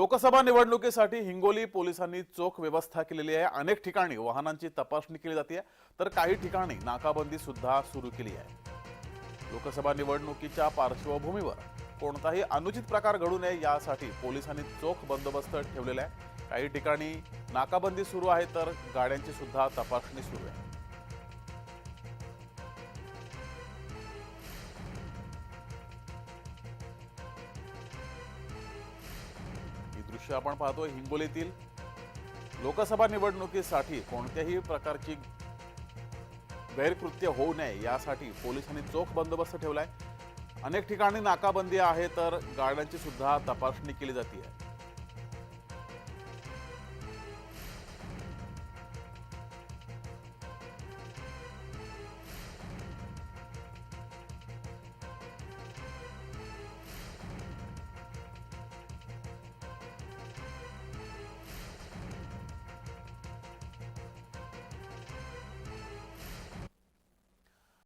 लोकसभा निवडणुकीसाठी हिंगोली पोलिसांनी चोख व्यवस्था केलेली आहे. अनेक ठिकाणी वाहनांची तपासणी केली जाते तर काही ठिकाणी नाकाबंदी सुद्धा सुरू केली आहे. लोकसभा निवडणुकीच्या पार्श्वभूमीवर कोणताही अनुचित प्रकार घडू नये यासाठी पोलिसांनी चोख बंदोबस्त ठेवलेला आहे. काही ठिकाणी नाकाबंदी सुरू आहे तर गाड्यांची सुद्धा तपासणी सुरू आहे. दृश्य आपण पाहतो हिंगोलीतील लोकसभा निवडणुकीसाठी कोणत्याही प्रकारची गैरकृत्य होऊ नये यासाठी पोलिसांनी चोख बंदोबस्त ठेवलाय. अनेक ठिकाणी नाकाबंदी आहे तर गाड्यांची सुद्धा तपासणी केली जाते